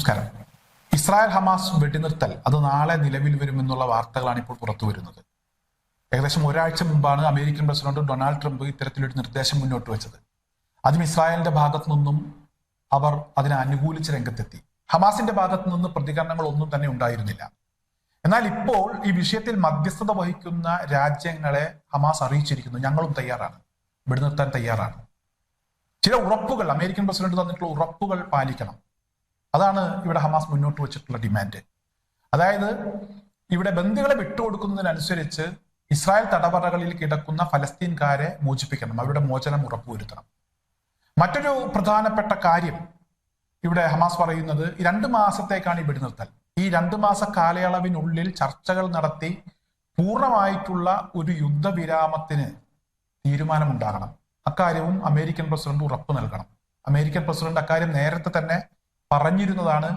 നമസ്കാരം. Israel Hamas വെടിനിർത്തൽ അത് നാളെ നിലവിൽ വരുമെന്നുള്ള വാർത്തകളാണ് ഇപ്പോൾ പുറത്തു വരുന്നത്. ഏകദേശം ഒരാഴ്ച മുമ്പാണ് അമേരിക്കൻ പ്രസിഡന്റ് ഡൊണാൾഡ് ട്രംപ് ഇത്തരത്തിലൊരു നിർദ്ദേശം മുന്നോട്ട് വെച്ചത്. അതും ഇസ്രായേലിന്റെ ഭാഗത്തു നിന്നും അവർ അതിനെ അനുകൂലിച്ച് രംഗത്തെത്തി. ഹമാസിന്റെ ഭാഗത്തു നിന്ന് പ്രതികരണങ്ങൾ ഒന്നും തന്നെ ഉണ്ടായിരുന്നില്ല. എന്നാൽ ഇപ്പോൾ ഈ വിഷയത്തിൽ മധ്യസ്ഥത വഹിക്കുന്ന രാജ്യങ്ങളെ ഹമാസ് അറിയിച്ചിരിക്കുന്നു. ഞങ്ങളും തയ്യാറാണ്. വെടിനിർത്താൻ തയ്യാറാണ്. ചില ഉറപ്പുകൾ അമേരിക്കൻ പ്രസിഡന്റ് തന്നിട്ടുള്ള ഉറപ്പുകൾ പാലിക്കണം. അതാണ് ഇവിടെ ഹമാസ് മുന്നോട്ട് വെച്ചിട്ടുള്ള ഡിമാൻഡ് അതായത് ഇവിടെ ബന്ദികളെ വിട്ടുകൊടുക്കുന്നതിനനുസരിച്ച് ഇസ്രായേൽ തടവറകളിൽ കിടക്കുന്ന ഫലസ്തീൻകാരെ മോചിപ്പിക്കണം അവരുടെ മോചനം ഉറപ്പുവരുത്തണം. മറ്റൊരു പ്രധാനപ്പെട്ട കാര്യം ഇവിടെ ഹമാസ് പറയുന്നത് രണ്ട് മാസത്തേക്കാണ് ഈ വെടിനിർത്തൽ. ഈ രണ്ട് മാസ കാലയളവിനുള്ളിൽ ചർച്ചകൾ നടത്തി പൂർണമായിട്ടുള്ള ഒരു യുദ്ധവിരാമത്തിന് തീരുമാനമുണ്ടാകണം. അക്കാര്യവും അമേരിക്കൻ പ്രസിഡന്റ് ഉറപ്പ് നൽകണം. അമേരിക്കൻ പ്രസിഡന്റ് അക്കാര്യം നേരത്തെ തന്നെ പറഞ്ഞിരുന്നതാണ്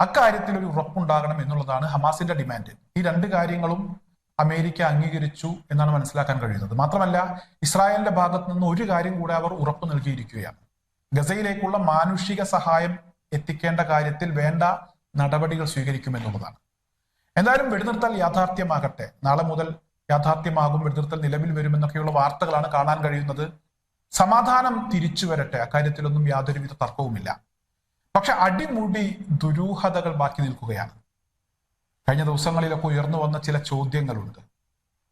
അക്കാര്യത്തിൽ ഒരു ഉറപ്പുണ്ടാകണം എന്നുള്ളതാണ് ഹമാസിന്റെ ഡിമാൻഡ്. ഈ രണ്ട് കാര്യങ്ങളും അമേരിക്ക അംഗീകരിച്ചു എന്നാണ് മനസ്സിലാക്കാൻ കഴിയുന്നത്. മാത്രമല്ല ഇസ്രായേലിന്റെ ഭാഗത്തു നിന്ന് ഒരു കാര്യം കൂടെ അവർ ഉറപ്പ് നൽകിയിരിക്കുകയാണ്. ഗസയിലേക്കുള്ള മാനുഷിക സഹായം എത്തിക്കേണ്ട കാര്യത്തിൽ വേണ്ട നടപടികൾ സ്വീകരിക്കുമെന്നുള്ളതാണ്. എന്തായാലും വെടിനിർത്തൽ യാഥാർത്ഥ്യമാകട്ടെ. നാളെ മുതൽ യാഥാർത്ഥ്യമാകും വെടിനിർത്തൽ നിലവിൽ വരുമെന്നൊക്കെയുള്ള വാർത്തകളാണ് കാണാൻ കഴിയുന്നത്. സമാധാനം തിരിച്ചു വരട്ടെ അക്കാര്യത്തിലൊന്നും യാതൊരുവിധ തർക്കവുമില്ല. പക്ഷെ അടിമുടി ദുരൂഹതകൾ ബാക്കി നിൽക്കുകയാണ്. കഴിഞ്ഞ ദിവസങ്ങളിലൊക്കെ ഉയർന്നു വന്ന ചില ചോദ്യങ്ങളുണ്ട്.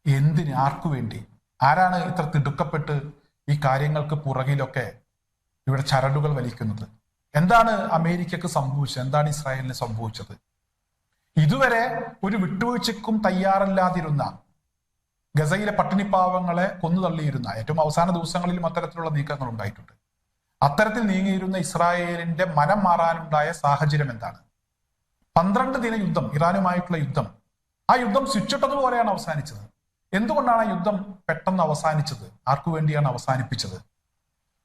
എന്തിന് ആർക്കു വേണ്ടി? ആരാണ് ഇത്ര തിടുക്കപ്പെട്ട് ഈ കാര്യങ്ങൾക്ക് പുറകിലൊക്കെ ഇവിടെ ചരടുകൾ വലിക്കുന്നത്? എന്താണ് അമേരിക്കക്ക് സംഭവിച്ചത്? എന്താണ് ഇസ്രായേലിന് സംഭവിച്ചത്? ഇതുവരെ ഒരു വിട്ടുവീഴ്ചയ്ക്കും തയ്യാറല്ലാതിരുന്ന ഗസയിലെ പട്ടിണിപ്പാവങ്ങളെ കൊന്നു തള്ളിയിരുന്ന ഏറ്റവും അവസാന ദിവസങ്ങളിലും അത്തരത്തിലുള്ള നീക്കങ്ങൾ ഉണ്ടായിട്ടുണ്ട്. അത്തരത്തിൽ നീങ്ങിയിരുന്ന ഇസ്രായേലിന്റെ മനം മാറാനുണ്ടായ സാഹചര്യം എന്താണ്? പന്ത്രണ്ട് ദിന യുദ്ധം ഇറാനുമായിട്ടുള്ള യുദ്ധം. ആ യുദ്ധം സ്വിച്ചിട്ടതുപോലെയാണ് അവസാനിച്ചത്. എന്തുകൊണ്ടാണ് ആ യുദ്ധം പെട്ടെന്ന് അവസാനിച്ചത്? ആർക്കു വേണ്ടിയാണ് അവസാനിപ്പിച്ചത്?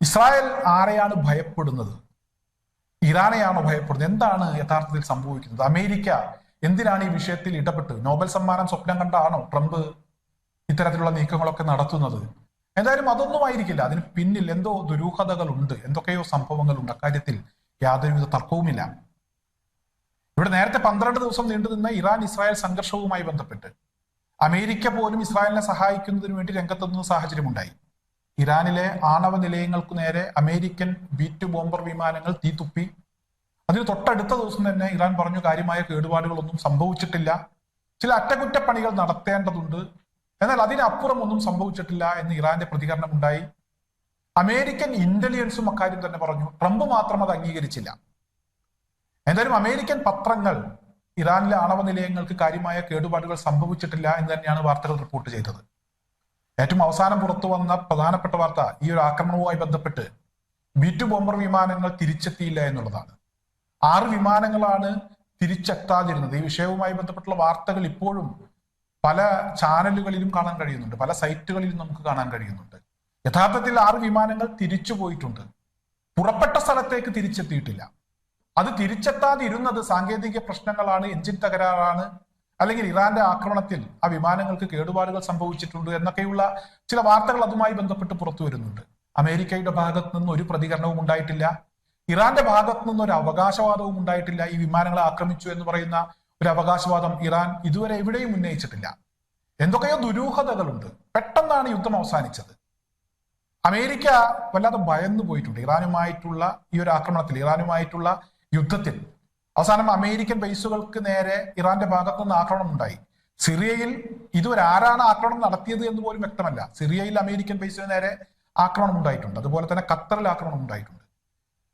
ഇസ്രായേൽ ആരെയാണ് ഭയപ്പെടുന്നത്? ഇറാനെയാണോ ഭയപ്പെടുന്നത്? എന്താണ് യഥാർത്ഥത്തിൽ സംഭവിക്കുന്നത്? അമേരിക്ക എന്തിനാണ് ഈ വിഷയത്തിൽ ഇടപെട്ട്? നോബൽ സമ്മാനം സ്വപ്നം കണ്ടാണോ ട്രംപ് ഇത്തരത്തിലുള്ള നീക്കങ്ങളൊക്കെ നടത്തുന്നത്? എന്തായാലും അതൊന്നും ആയിരിക്കില്ല. അതിന് പിന്നിൽ എന്തോ ദുരൂഹതകളുണ്ട്. എന്തൊക്കെയോ സംഭവങ്ങളുണ്ട്. അക്കാര്യത്തിൽ യാതൊരുവിധ തർക്കവുമില്ല. ഇവിടെ നേരത്തെ പന്ത്രണ്ട് ദിവസം നീണ്ടുനിന്ന ഇറാൻ ഇസ്രായേൽ സംഘർഷവുമായി ബന്ധപ്പെട്ട് അമേരിക്ക പോലും ഇസ്രായേലിനെ സഹായിക്കുന്നതിന് വേണ്ടി രംഗത്തെത്തുന്ന സാഹചര്യമുണ്ടായി. ഇറാനിലെ ആണവ നിലയങ്ങൾക്കു നേരെ അമേരിക്കൻ ബീറ്റ് ബോംബർ വിമാനങ്ങൾ തീത്തുപ്പി അതിന് തൊട്ടടുത്ത ദിവസം തന്നെ ഇറാൻ പറഞ്ഞു കാര്യമായ കേടുപാടുകളൊന്നും സംഭവിച്ചിട്ടില്ല. ചില അറ്റകുറ്റപ്പണികൾ നടത്തേണ്ടതുണ്ട്. എന്നാൽ അതിനപ്പുറം ഒന്നും സംഭവിച്ചിട്ടില്ല എന്ന് ഇറാന്റെ പ്രതികരണം ഉണ്ടായി. അമേരിക്കൻ ഇന്റലിജൻസും അക്കാര്യം തന്നെ പറഞ്ഞു. ട്രംപ് മാത്രം അത് അംഗീകരിച്ചില്ല. എന്തായാലും അമേരിക്കൻ പത്രങ്ങൾ ഇറാനിലെ ആണവ നിലയങ്ങൾക്ക് കാര്യമായ കേടുപാടുകൾ സംഭവിച്ചിട്ടില്ല എന്ന് തന്നെയാണ് വാർത്തകൾ റിപ്പോർട്ട് ചെയ്തത്. ഏറ്റവും അവസാനം പുറത്തു വന്ന പ്രധാനപ്പെട്ട വാർത്ത ഈ ഒരു ആക്രമണവുമായി ബന്ധപ്പെട്ട് ബിറ്റു ബോംബർ വിമാനങ്ങൾ തിരിച്ചെത്തിയില്ല എന്നുള്ളതാണ്. ആറ് വിമാനങ്ങളാണ് തിരിച്ചെത്താതിരുന്നത്. ഈ വിഷയവുമായി ബന്ധപ്പെട്ടുള്ള വാർത്തകൾ ഇപ്പോഴും പല ചാനലുകളിലും കാണാൻ കഴിയുന്നുണ്ട്. പല സൈറ്റുകളിലും നമുക്ക് കാണാൻ കഴിയുന്നുണ്ട്. യഥാർത്ഥത്തിൽ ആറ് വിമാനങ്ങൾ തിരിച്ചു പോയിട്ടുണ്ട്. പുറപ്പെട്ട സ്ഥലത്തേക്ക് തിരിച്ചെത്തിയിട്ടില്ല. അത് തിരിച്ചെത്താതിരുന്നത് സാങ്കേതിക പ്രശ്നങ്ങളാണ് എഞ്ചിൻ തകരാറാണ് അല്ലെങ്കിൽ ഇറാന്റെ ആക്രമണത്തിൽ ആ വിമാനങ്ങൾക്ക് കേടുപാടുകൾ സംഭവിച്ചിട്ടുണ്ട് എന്നൊക്കെയുള്ള ചില വാർത്തകൾ അതുമായി ബന്ധപ്പെട്ട് പുറത്തു വരുന്നുണ്ട്. അമേരിക്കയുടെ ഭാഗത്ത് നിന്ന് ഒരു പ്രതികരണവും ഉണ്ടായിട്ടില്ല. ഇറാന്റെ ഭാഗത്ത് നിന്ന് ഒരു അവകാശവാദവും ഉണ്ടായിട്ടില്ല. ഈ വിമാനങ്ങളെ ആക്രമിച്ചു എന്ന് പറയുന്ന ഒരു അവകാശവാദം ഇറാൻ ഇതുവരെ എവിടെയും ഉന്നയിച്ചിട്ടില്ല. എന്തൊക്കെയോ ദുരൂഹതകളുണ്ട്. പെട്ടെന്നാണ് യുദ്ധം അവസാനിച്ചത്. അമേരിക്ക വല്ലാതെ ഭയന്നു പോയിട്ടുണ്ട്. ഇറാനുമായിട്ടുള്ള ഈ ഒരു ആക്രമണത്തിൽ ഇറാനുമായിട്ടുള്ള യുദ്ധത്തിൽ. അവസാനം അമേരിക്കൻ ബേസുകൾക്ക് നേരെ ഇറാന്റെ ഭാഗത്തു നിന്ന് ആക്രമണം ഉണ്ടായി. സിറിയയിൽ ഇതുവരെ ആരാണ് ആക്രമണം നടത്തിയത് എന്ന് പോലും വ്യക്തമല്ല. സിറിയയിൽ അമേരിക്കൻ ബേസിന് നേരെ ആക്രമണം ഉണ്ടായിട്ടുണ്ട്. അതുപോലെ തന്നെ ഖത്തറിൽ ആക്രമണം ഉണ്ടായിട്ടുണ്ട്.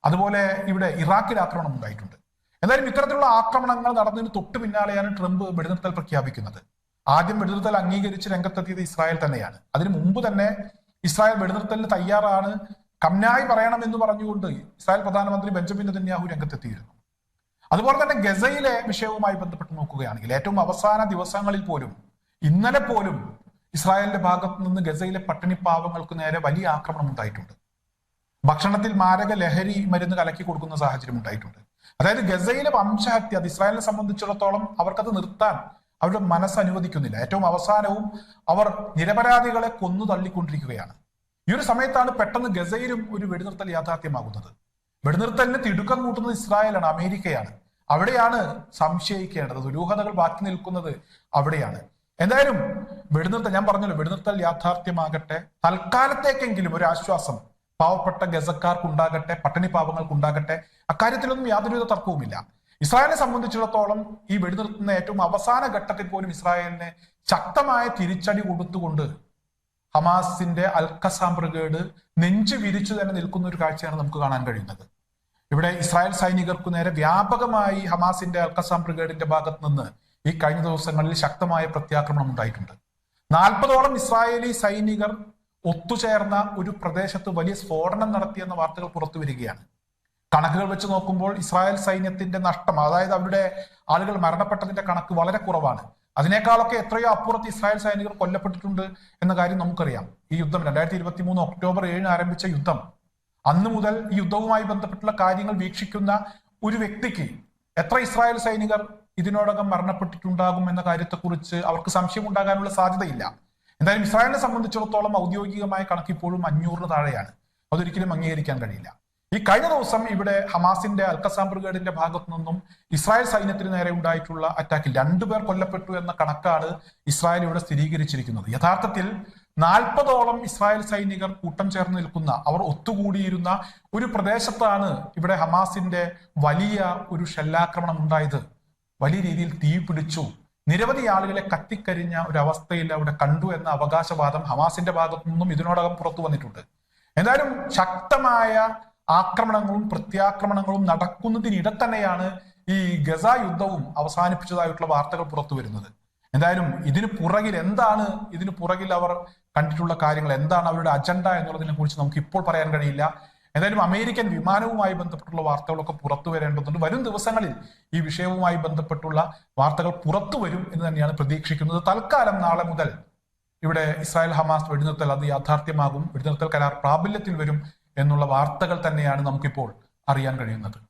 അതുപോലെ ഇവിടെ ഇറാഖിൽ ആക്രമണം ഉണ്ടായിട്ടുണ്ട്. എന്തായാലും ഇത്തരത്തിലുള്ള ആക്രമണങ്ങൾ നടന്നതിന് തൊട്ടു പിന്നാലെയാണ് ട്രംപ് വെടിനിർത്തൽ പ്രഖ്യാപിക്കുന്നത്. ആദ്യം വെടിനിർത്തൽ അംഗീകരിച്ച് രംഗത്തെത്തിയത് ഇസ്രായേൽ തന്നെയാണ്. അതിനു മുമ്പ് തന്നെ ഇസ്രായേൽ വെടിനിർത്തലിന് തയ്യാറാണ് കമ്നായി പറയണമെന്ന് പറഞ്ഞുകൊണ്ട് ഇസ്രായേൽ പ്രധാനമന്ത്രി ബെഞ്ചമിൻ നെതന്യാഹു രംഗത്തെത്തിയിരുന്നു. അതുപോലെ തന്നെ ഗസയിലെ വിഷയവുമായി ബന്ധപ്പെട്ട് നോക്കുകയാണെങ്കിൽ ഏറ്റവും അവസാന ദിവസങ്ങളിൽ പോലും ഇന്നലെ പോലും ഇസ്രായേലിന്റെ ഭാഗത്ത് നിന്ന് ഗസയിലെ പട്ടിണി പാവങ്ങൾക്ക് നേരെ വലിയ ആക്രമണം ഉണ്ടായിട്ടുണ്ട്. ഭക്ഷണത്തിൽ മാരക ലഹരി മരുന്ന് കലക്കി കൊടുക്കുന്ന സാഹചര്യം ഉണ്ടായിട്ടുണ്ട്. അതായത് ഗസയിലെ വംശഹത്യ അത് ഇസ്രായേലിനെ സംബന്ധിച്ചിടത്തോളം അവർക്കത് നിർത്താൻ അവരുടെ മനസ്സ് അനുവദിക്കുന്നില്ല. ഏറ്റവും അവസാനവും അവർ നിരപരാധികളെ കൊന്നു തള്ളിക്കൊണ്ടിരിക്കുകയാണ്. ഈ ഒരു സമയത്താണ് പെട്ടെന്ന് ഗസയിലും ഒരു വെടിനിർത്തൽ യാഥാർത്ഥ്യമാകുന്നത്. വെടിനിർത്തലിന് തിടുക്കം കൂട്ടുന്നത് ഇസ്രായേലാണ് അമേരിക്കയാണ്. അവിടെയാണ് സംശയിക്കേണ്ടത്. ദുരൂഹതകൾ ബാക്കി നിൽക്കുന്നത് അവിടെയാണ്. എന്തായാലും വെടിനിർത്തൽ ഞാൻ പറഞ്ഞല്ലോ വെടിനിർത്തൽ യാഥാർത്ഥ്യമാകട്ടെ. തൽക്കാലത്തേക്കെങ്കിലും ഒരു ആശ്വാസം പാവപ്പെട്ട ഗസക്കാർക്കുണ്ടാകട്ടെ പട്ടിണി പാവങ്ങൾക്കുണ്ടാകട്ടെ അക്കാര്യത്തിലൊന്നും യാതൊരുവിധ തർക്കവുമില്ല. ഇസ്രായേലിനെ സംബന്ധിച്ചിടത്തോളം ഈ വെടിനിർത്തുന്ന ഏറ്റവും അവസാന ഘട്ടത്തിൽ പോലും ഇസ്രായേലിനെ ശക്തമായ തിരിച്ചടി കൊടുത്തുകൊണ്ട് ഹമാസിന്റെ അൽക്കസാം ബ്രിഗേഡ് നെഞ്ചു വിരിച്ചു തന്നെ നിൽക്കുന്ന ഒരു കാഴ്ചയാണ് നമുക്ക് കാണാൻ കഴിയുന്നത്. ഇവിടെ ഇസ്രായേൽ സൈനികർക്കു നേരെ വ്യാപകമായി ഹമാസിന്റെ അൽക്കസാം ബ്രിഗേഡിന്റെ ഭാഗത്ത് നിന്ന് ഈ കഴിഞ്ഞ ദിവസങ്ങളിൽ ശക്തമായ പ്രത്യാക്രമണം ഉണ്ടായിട്ടുണ്ട്. നാൽപ്പതോളം ഇസ്രായേലി സൈനികർ ഒത്തുചേർന്ന ഒരു പ്രദേശത്ത് വലിയ സ്ഫോടനം നടത്തിയെന്ന വാർത്തകൾ പുറത്തു വരികയാണ്. കണക്കുകൾ വെച്ച് നോക്കുമ്പോൾ ഇസ്രായേൽ സൈന്യത്തിന്റെ നഷ്ടം അതായത് അവരുടെ ആളുകൾ മരണപ്പെട്ടതിന്റെ കണക്ക് വളരെ കുറവാണ്. അതിനേക്കാളൊക്കെ എത്രയോ അപ്പുറത്ത് ഇസ്രായേൽ സൈനികർ കൊല്ലപ്പെട്ടിട്ടുണ്ട് എന്ന കാര്യം നമുക്കറിയാം. ഈ യുദ്ധം രണ്ടായിരത്തി ഇരുപത്തി മൂന്ന് ഒക്ടോബർ ഏഴിന് ആരംഭിച്ച യുദ്ധം. അന്ന് മുതൽ ഈ യുദ്ധവുമായി ബന്ധപ്പെട്ടുള്ള കാര്യങ്ങൾ വീക്ഷിക്കുന്ന ഒരു വ്യക്തിക്ക് എത്ര ഇസ്രായേൽ സൈനികർ ഇതിനോടകം മരണപ്പെട്ടിട്ടുണ്ടാകും എന്ന കാര്യത്തെക്കുറിച്ച് അവർക്ക് സംശയം ഉണ്ടാകാനുള്ള സാധ്യതയില്ല. എന്തായാലും ഇസ്രായേലിനെ സംബന്ധിച്ചിടത്തോളം ഔദ്യോഗികമായ കണക്ക് ഇപ്പോഴും അഞ്ഞൂറിന് താഴെയാണ്. അതൊരിക്കലും അംഗീകരിക്കാൻ കഴിയില്ല. ഈ കഴിഞ്ഞ ദിവസം ഇവിടെ ഹമാസിന്റെ അൽക്കസാം ബ്രിഗേഡിന്റെ ഭാഗത്തു നിന്നും ഇസ്രായേൽ സൈന്യത്തിന് നേരെ ഉണ്ടായിട്ടുള്ള അറ്റാക്കിൽ രണ്ടുപേർ കൊല്ലപ്പെട്ടു എന്ന കണക്കാണ് ഇസ്രായേൽ ഇവിടെ സ്ഥിരീകരിച്ചിരിക്കുന്നത്. യഥാർത്ഥത്തിൽ നാൽപ്പതോളം ഇസ്രായേൽ സൈനികർ കൂട്ടം ചേർന്ന് നിൽക്കുന്ന അവർ ഒത്തുകൂടിയിരുന്ന ഒരു പ്രദേശത്താണ് ഇവിടെ ഹമാസിന്റെ വലിയ ഒരു ഷെല്ലാക്രമണം ഉണ്ടായത്. വലിയ രീതിയിൽ തീ പിടിച്ചു നിരവധി ആളുകളെ കത്തിക്കരിഞ്ഞ ഒരു അവസ്ഥയിൽ അവിടെ കണ്ടു എന്ന അവകാശവാദം ഹമാസിന്റെ ഭാഗത്തു നിന്നും ഇതിനോടകം പുറത്തു വന്നിട്ടുണ്ട്. എന്തായാലും ശക്തമായ ആക്രമണങ്ങളും പ്രത്യാക്രമണങ്ങളും നടക്കുന്നതിനിടെ തന്നെയാണ് ഈ ഗസ യുദ്ധവും അവസാനിപ്പിച്ചതായിട്ടുള്ള വാർത്തകൾ പുറത്തു വരുന്നത്. എന്തായാലും ഇതിന് പുറകിൽ എന്താണ് ഇതിന് പുറകിൽ അവർ കണ്ടിട്ടുള്ള കാര്യങ്ങൾ എന്താണ് അവരുടെ അജണ്ട എന്നുള്ളതിനെ കുറിച്ച് നമുക്ക് ഇപ്പോൾ പറയാൻ കഴിയില്ല. എന്തായാലും അമേരിക്കൻ വിമാനവുമായി ബന്ധപ്പെട്ടുള്ള വാർത്തകളൊക്കെ പുറത്തു വരേണ്ടതുണ്ട്. വരും ദിവസങ്ങളിൽ ഈ വിഷയവുമായി ബന്ധപ്പെട്ടുള്ള വാർത്തകൾ പുറത്തു വരും എന്ന് തന്നെയാണ് പ്രതീക്ഷിക്കുന്നത്. തൽക്കാലം നാളെ മുതൽ ഇവിടെ ഇസ്രായേൽ ഹമാസ് വെടിനിർത്തൽ അത് യാഥാർത്ഥ്യമാകും. വെടിനിർത്തൽ കരാർ പ്രാബല്യത്തിൽ വരും എന്നുള്ള വാർത്തകൾ തന്നെയാണ് നമുക്കിപ്പോൾ അറിയാൻ കഴിയുന്നത്.